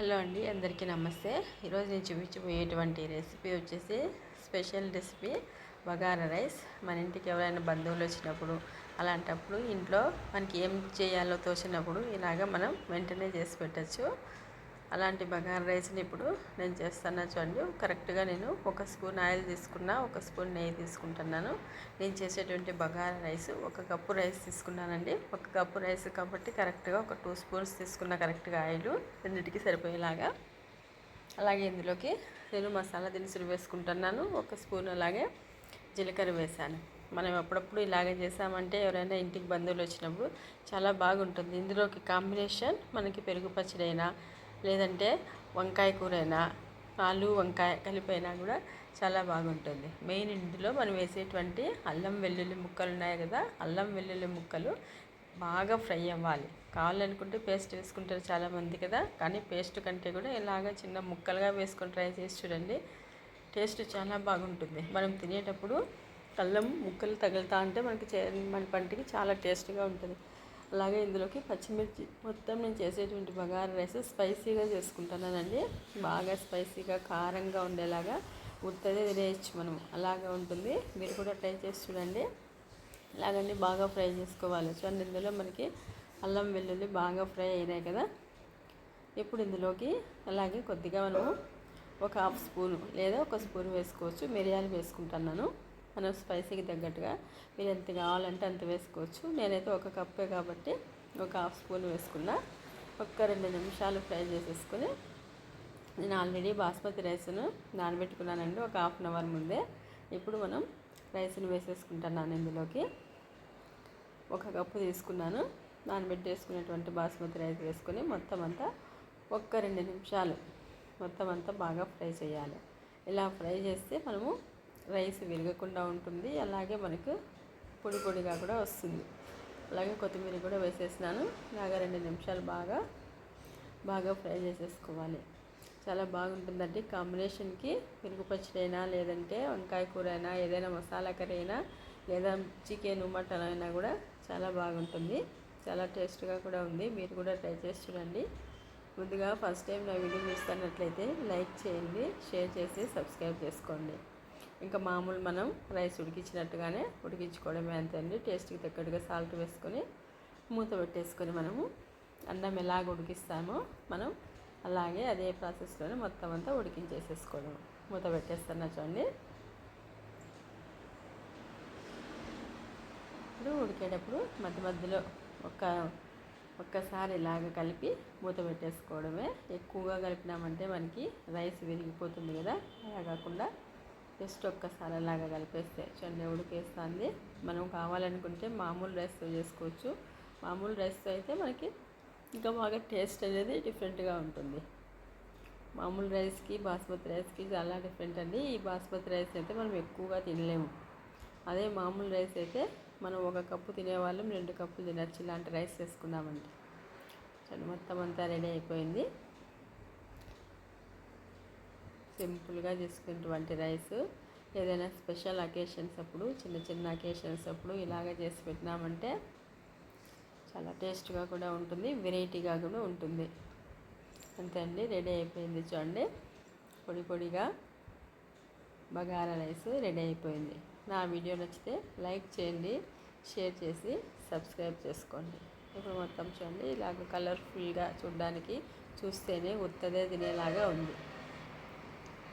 Hello అండి అందరికీ నమస్తే. ఈరోజు నేను చూపించబోయేటువంటి రెసిపీ వచ్చేసి స్పెషల్ రెసిపీ బగారా రైస్. మన ఇంటికి ఎవరైనా బంధువులు వచ్చినప్పుడు అలాంటప్పుడు ఇంట్లో మనకి ఏం చేయాలో తోచినప్పుడు ఇలాగ మనం వెంటనే చేసి పెట్టచ్చు. అలాంటి బగారా రైస్ని ఇప్పుడు నేను చేస్తాను చూడండి. కరెక్ట్గా నేను ఒక స్పూన్ ఆయిల్ తీసుకున్నా ఒక స్పూన్ నెయ్యి తీసుకుంటున్నాను. నేను చేసేటువంటి బగారా రైస్ ఒక కప్పు రైస్ తీసుకున్నానండి. ఒక కప్పు రైస్ కాబట్టి కరెక్ట్గా ఒక టూ స్పూన్స్ తీసుకున్న కరెక్ట్గా ఆయిల్ రెండింటికి సరిపోయేలాగా. అలాగే ఇందులోకి నేను మసాలా దినుసులు వేసుకుంటున్నాను. ఒక స్పూన్ అలాగే జీలకర్ర వేసాను. మనం అప్పుడప్పుడు ఇలాగే చేసామంటే ఎవరైనా ఇంటికి బంధువులు వచ్చినప్పుడు చాలా బాగుంటుంది. ఇందులోకి కాంబినేషన్ మనకి పెరుగు పచ్చడైనా లేదంటే వంకాయ కూరైనా ఆలు వంకాయ కలిపైనా కూడా చాలా బాగుంటుంది. మెయిన్ ఇందులో మనం వేసేటువంటి అల్లం వెల్లుల్లి ముక్కలు ఉన్నాయి కదా అల్లం వెల్లుల్లి ముక్కలు బాగా ఫ్రై అవ్వాలి. కావాలనుకుంటే పేస్ట్ వేసుకుంటారు చాలామంది కదా కానీ పేస్ట్ కంటే కూడా ఇలాగ చిన్న ముక్కలుగా వేసుకొని ట్రై చేసి చూడండి. టేస్ట్ చాలా బాగుంటుంది. మనం తినేటప్పుడు అల్లం ముక్కలు తగులుతా ఉంటే మనకి మన పంటికి చాలా టేస్ట్గా ఉంటుంది. అలాగే ఇందులోకి పచ్చిమిర్చి. మొత్తం నేను చేసేటువంటి బగారా రైస్ స్పైసీగా చేసుకుంటున్నానండి బాగా స్పైసీగా కారంగా ఉండేలాగా ఉత్తదే తినేయచ్చు మనం అలాగా ఉంటుంది. మీరు కూడా ట్రై చేసి చూడండి. ఇలాగండి బాగా ఫ్రై చేసుకోవాలి. చూడండి ఇందులో మనకి అల్లం వెల్లుల్లి బాగా ఫ్రై అయినాయి కదా. ఇప్పుడు ఇందులోకి అలాగే కొద్దిగా మనము ఒక హాఫ్ స్పూన్ లేదా ఒక స్పూన్ వేసుకోవచ్చు. మిరియాలు వేసుకుంటున్నాను. మనం స్పైసీకి తగ్గట్టుగా మీరు ఎంత కావాలంటే అంత వేసుకోవచ్చు. నేనైతే ఒక కప్పే కాబట్టి ఒక హాఫ్ స్పూన్ వేసుకున్నా. ఒక్క రెండు నిమిషాలు ఫ్రై చేసేసుకొని నేను ఆల్రెడీ బాస్మతి రైస్ను నానబెట్టుకున్నానండి. ఒక హాఫ్ అన్ అవర్ ముందే. ఇప్పుడు మనం రైస్ను వేసేసుకుంటున్నాను ఇందులోకి. ఒక కప్పు తీసుకున్నాను. నానబెట్టేసుకునేటువంటి బాస్మతి రైస్ వేసుకొని మొత్తం అంతా ఒక్క రెండు నిమిషాలు మొత్తం అంతా బాగా ఫ్రై చేయాలి. ఇలా ఫ్రై చేస్తే మనము రైస్ విరగకుండా ఉంటుంది. అలాగే మనకు పొడి పొడిగా కూడా వస్తుంది. అలాగే కొత్తిమీర కూడా వేసేసినాను. ఇలాగ రెండు నిమిషాలు బాగా బాగా ఫ్రై చేసేసుకోవాలి. చాలా బాగుంటుందండి కాంబినేషన్కి. పెరుగు పచ్చడైనా లేదంటే వంకాయ కూర అయినా ఏదైనా మసాలా కర్రీ అయినా లేదా చికెన్ మటన్ అయినా కూడా చాలా బాగుంటుంది. చాలా టేస్ట్గా కూడా ఉంది. మీరు కూడా ట్రై చేసి చూడండి. ముందుగా ఫస్ట్ టైం నా వీడియో చూస్తున్నట్లయితే లైక్ చేయండి షేర్ చేసి సబ్స్క్రైబ్ చేసుకోండి. ఇంకా మామూలు మనం రైస్ ఉడికించినట్టుగానే ఉడికించుకోవడమే అంతే అండి టేస్ట్కి తగ్గట్టుగా సాల్ట్ వేసుకొని మూత పెట్టేసుకొని మనము అన్నం ఎలాగ ఉడికిస్తామో మనం అలాగే అదే ప్రాసెస్లోనే మొత్తం అంతా ఉడికించేసేసుకోవడం. మూత పెట్టేస్తున్నా చూడండి. ఇప్పుడు ఉడికేటప్పుడు మధ్య మధ్యలో ఒక ఒక్కసారి ఇలాగ కలిపి మూత పెట్టేసుకోవడమే. ఎక్కువగా కలిపినామంటే మనకి రైస్ విరిగిపోతుంది కదా. అలా కాకుండా జస్ట్ ఒక్కసారి అలాగా కలిపేస్తే చూడండి ఉడికేస్తుంది. మనం కావాలనుకుంటే మామూలు రైస్తో చేసుకోవచ్చు. మామూలు రైస్తో అయితే మనకి ఇంకా బాగా టేస్ట్ అనేది డిఫరెంట్గా ఉంటుంది. మామూలు రైస్కి బాస్మతి రైస్కి చాలా డిఫరెంట్ అండి. ఈ బాస్మతి రైస్ అయితే మనం ఎక్కువగా తినలేము. అదే మామూలు రైస్ అయితే మనం ఒక కప్పు తినేవాళ్ళం రెండు కప్పులు తినచ్చు. ఇలాంటి రైస్ చేసుకున్నామంటే చూడండి మొత్తం అంతా రెడీ అయిపోయింది. సింపుల్గా చేసుకునేటువంటి రైస్. ఏదైనా స్పెషల్ అకేషన్స్ అప్పుడు చిన్న చిన్న అకేషన్స్ అప్పుడు ఇలాగ చేసి పెట్టినామంటే చాలా టేస్ట్గా కూడా ఉంటుంది వెరైటీగా కూడా ఉంటుంది. అంతే అండి రెడీ అయిపోయింది చూడండి. పొడి పొడిగా బగారా రైస్ రెడీ అయిపోయింది. నా వీడియో నచ్చితే లైక్ చేయండి షేర్ చేసి సబ్స్క్రైబ్ చేసుకోండి. ఇప్పుడు మొత్తం చూడండి ఇలాగ కలర్ఫుల్గా చూడడానికి చూస్తేనే ఉత్తదే తినేలాగా ఉంది.